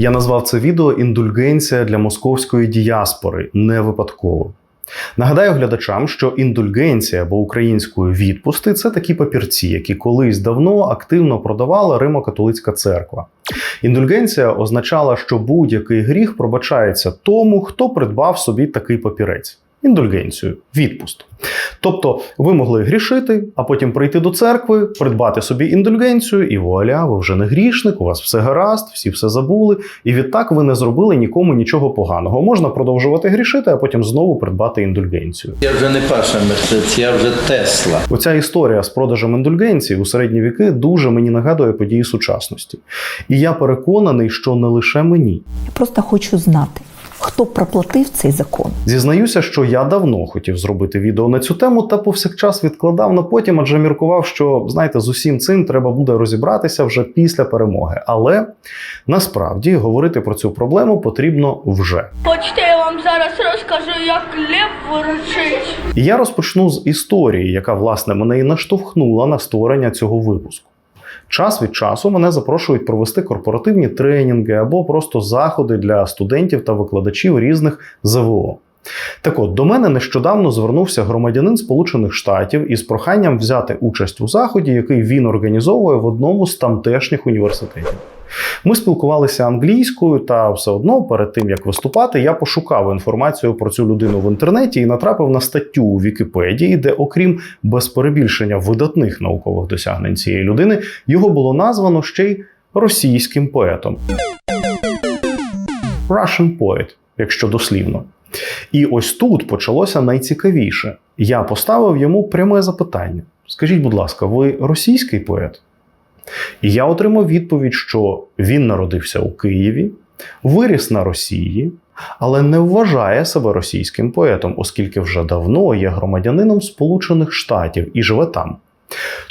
Я назвав це відео індульгенція для московської діаспори не випадково. Нагадаю глядачам, що індульгенція або українською відпусти це такі папірці, які колись давно активно продавала Римо-католицька церква. Індульгенція означала, що будь-який гріх пробачається тому, хто придбав собі такий папірець. Індульгенцію, відпуст. Тобто ви могли грішити, а потім прийти до церкви, придбати собі індульгенцію, і вуаля, ви вже не грішник, у вас все гаразд, всі все забули, і відтак ви не зробили нікому нічого поганого. Можна продовжувати грішити, а потім знову придбати індульгенцію. Я вже не Паша Мерседес, я вже Тесла. Оця історія з продажем індульгенції у середні віки дуже мені нагадує події сучасності. І я переконаний, що не лише мені. Я просто хочу знати, хто проплатив цей закон. Зізнаюся, що я давно хотів зробити відео на цю тему та повсякчас відкладав на потім, адже міркував, що знаєте, з усім цим треба буде розібратися вже після перемоги. Але насправді говорити про цю проблему потрібно вже. Хочете, я вам зараз розкажу, як лев ворочить? І я розпочну з історії, яка власне мене і наштовхнула на створення цього випуску. Час від часу мене запрошують провести корпоративні тренінги або просто заходи для студентів та викладачів різних ЗВО. Так от, до мене нещодавно звернувся громадянин Сполучених Штатів із проханням взяти участь у заході, який він організовує в одному з тамтешніх університетів. Ми спілкувалися англійською, та все одно перед тим як виступати, я пошукав інформацію про цю людину в інтернеті і натрапив на статтю у Вікіпедії, де, окрім без перебільшення видатних наукових досягнень цієї людини, його було названо ще й російським поетом. Russian poet, якщо дослівно. І ось тут почалося найцікавіше. Я поставив йому пряме запитання: скажіть, будь ласка, ви російський поет? І я отримав відповідь, що він народився у Києві, виріс на Росії, але не вважає себе російським поетом, оскільки вже давно є громадянином Сполучених Штатів і живе там.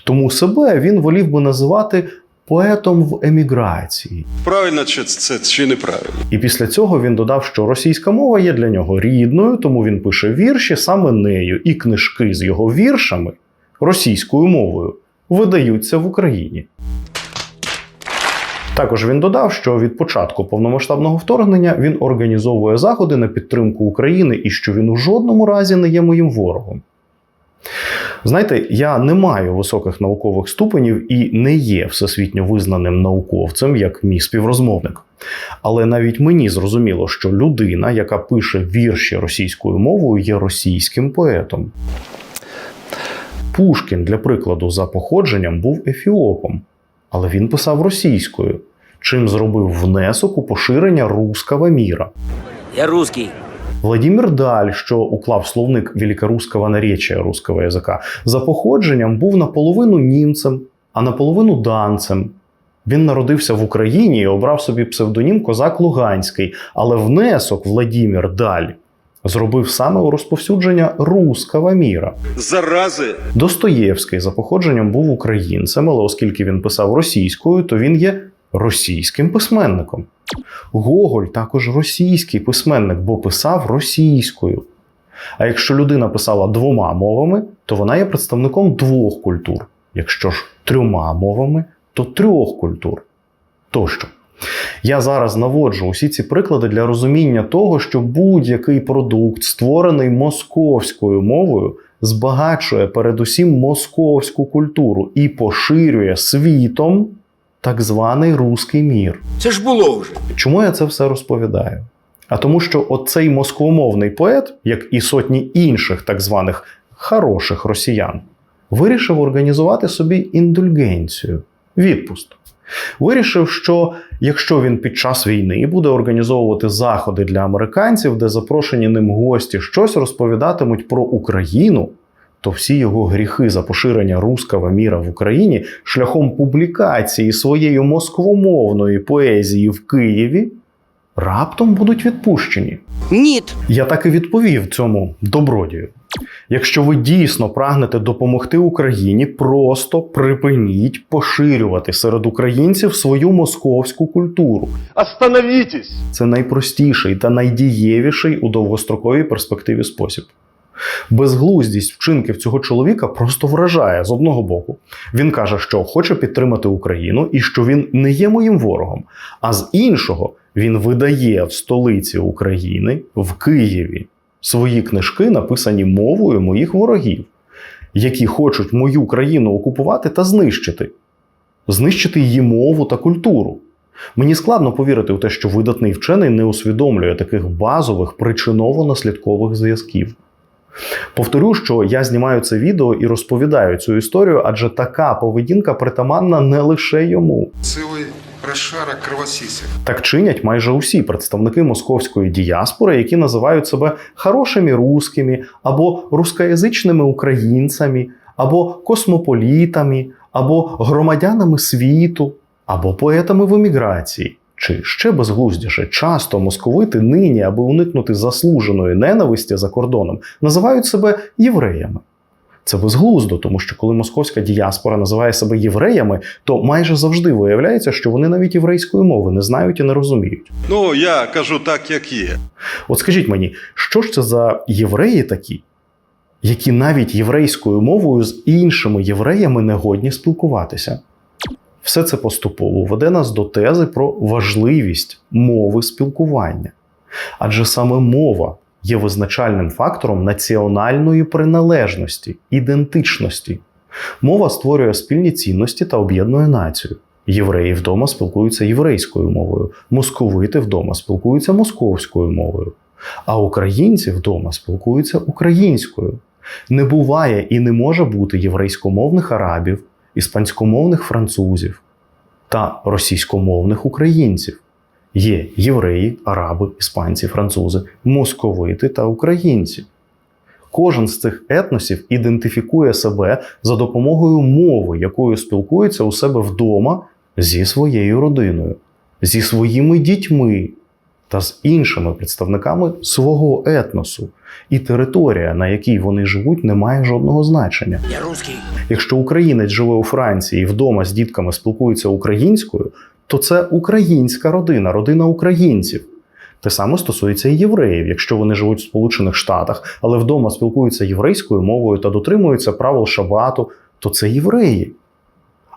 Тому себе він волів би називати поетом в еміграції. Правильно чи це чи неправильно? І після цього він додав, що російська мова є для нього рідною, тому він пише вірші саме нею, і книжки з його віршами російською мовою видаються в Україні. Також він додав, що від початку повномасштабного вторгнення він організовує заходи на підтримку України і що він у жодному разі не є моїм ворогом. Знаєте, я не маю високих наукових ступенів і не є всесвітньо визнаним науковцем, як мій співрозмовник. Але навіть мені зрозуміло, що людина, яка пише вірші російською мовою, є російським поетом. Пушкін, для прикладу, за походженням був ефіопом, але він писав російською, чим зробив внесок у поширення руского міра. Я русский. Владимир Даль, що уклав словник великорусского наречия русского язика, за походженням був наполовину німцем, а наполовину данцем. Він народився в Україні і обрав собі псевдонім Козак Луганський, але внесок Владимир Даль зробив саме у розповсюдження руского міра. Зарази. Достоєвський за походженням був українцем, але оскільки він писав російською, то він є російським письменником. Гоголь також російський письменник, бо писав російською. А якщо людина писала двома мовами, то вона є представником двох культур. Якщо ж трьома мовами, то трьох культур. Тощо. Я зараз наводжу усі ці приклади для розуміння того, що будь-який продукт, створений московською мовою, збагачує передусім московську культуру і поширює світом так званий руський мір. Це ж було вже. Чому я це все розповідаю? А тому, що оцей москвомовний поет, як і сотні інших так званих хороших росіян, вирішив організувати собі індульгенцію, відпуст. Вирішив, що якщо він під час війни буде організовувати заходи для американців, де запрошені ним гості щось розповідатимуть про Україну, то всі його гріхи за поширення руского міра в Україні шляхом публікації своєї москвомовної поезії в Києві раптом будуть відпущені. Ніт. Я так і відповів цьому добродію. Якщо ви дійсно прагнете допомогти Україні, просто припиніть поширювати серед українців свою московську культуру. Остановітесь! Це найпростіший та найдієвіший у довгостроковій перспективі спосіб. Безглуздість вчинків цього чоловіка просто вражає з одного боку. Він каже, що хоче підтримати Україну і що він не є моїм ворогом. А з іншого він видає в столиці України в Києві свої книжки, написані мовою моїх ворогів, які хочуть мою країну окупувати та знищити, знищити її мову та культуру. Мені складно повірити у те, що видатний вчений не усвідомлює таких базових причиново-наслідкових зв'язків. Повторю, що я знімаю це відео і розповідаю цю історію, адже така поведінка притаманна не лише йому. Целый расшарок кровосисек. Так чинять майже усі представники московської діаспори, які називають себе хорошими русскими, або рускоязичними українцями, або космополітами, або громадянами світу, або поетами в еміграції. Чи ще безглуздіше, часто московити нині, аби уникнути заслуженої ненависті за кордоном, називають себе євреями. Це безглуздо, тому що коли московська діаспора називає себе євреями, то майже завжди виявляється, що вони навіть єврейської мови не знають і не розуміють. Ну, я кажу так, як є. От скажіть мені, що ж це за євреї такі, які навіть єврейською мовою з іншими євреями не годні спілкуватися? Все це поступово веде нас до тези про важливість мови спілкування. Адже саме мова є визначальним фактором національної приналежності, ідентичності. Мова створює спільні цінності та об'єднує націю. Євреї вдома спілкуються єврейською мовою, московити вдома спілкуються московською мовою, а українці вдома спілкуються українською. Не буває і не може бути єврейськомовних арабів, іспанськомовних французів та російськомовних українців. Є євреї, араби, іспанці, французи, московити та українці. Кожен з цих етносів ідентифікує себе за допомогою мови, якою спілкується у себе вдома зі своєю родиною, зі своїми дітьми та з іншими представниками свого етносу. І територія, на якій вони живуть, не має жодного значення. Я русский. Якщо українець живе у Франції і вдома з дітками спілкується українською, то це українська родина, родина українців. Те саме стосується і євреїв. Якщо вони живуть в Сполучених Штатах, але вдома спілкуються єврейською мовою та дотримуються правил шабату, то це євреї.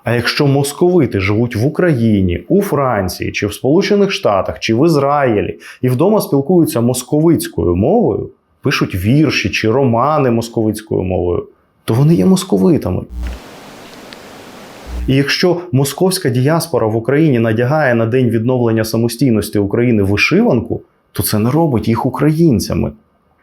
А якщо московити живуть в Україні, у Франції, чи в Сполучених Штатах, чи в Ізраїлі, і вдома спілкуються московицькою мовою, пишуть вірші чи романи московицькою мовою, то вони є московитами. І якщо московська діаспора в Україні надягає на день відновлення самостійності України вишиванку, то це не робить їх українцями,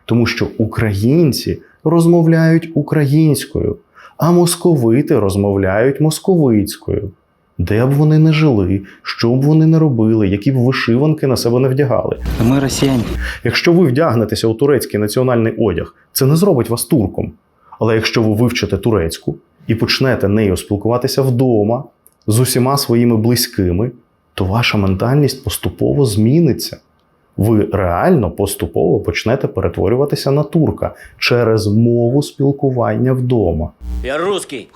тому що українці розмовляють українською, а московити розмовляють московицькою. Де б вони не жили, що б вони не робили, які б вишиванки на себе не вдягали. Мы россияне. Якщо ви вдягнетеся у турецький національний одяг, це не зробить вас турком. Але якщо ви вивчите турецьку і почнете нею спілкуватися вдома з усіма своїми близькими, то ваша ментальність поступово зміниться. Ви реально поступово почнете перетворюватися на турка через мову спілкування вдома. Я русский.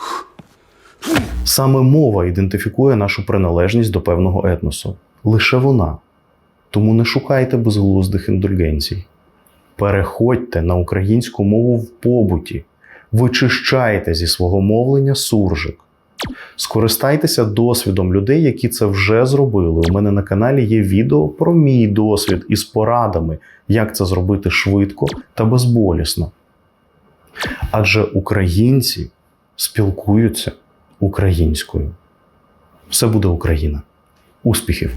Саме мова ідентифікує нашу приналежність до певного етносу. Лише вона. Тому не шукайте безглуздих індульгенцій. Переходьте на українську мову в побуті, вичищайте зі свого мовлення суржик. Скористайтеся досвідом людей, які це вже зробили. У мене на каналі є відео про мій досвід із порадами, як це зробити швидко та безболісно. Адже українці спілкуються українською. Все буде Україна. Успіхів!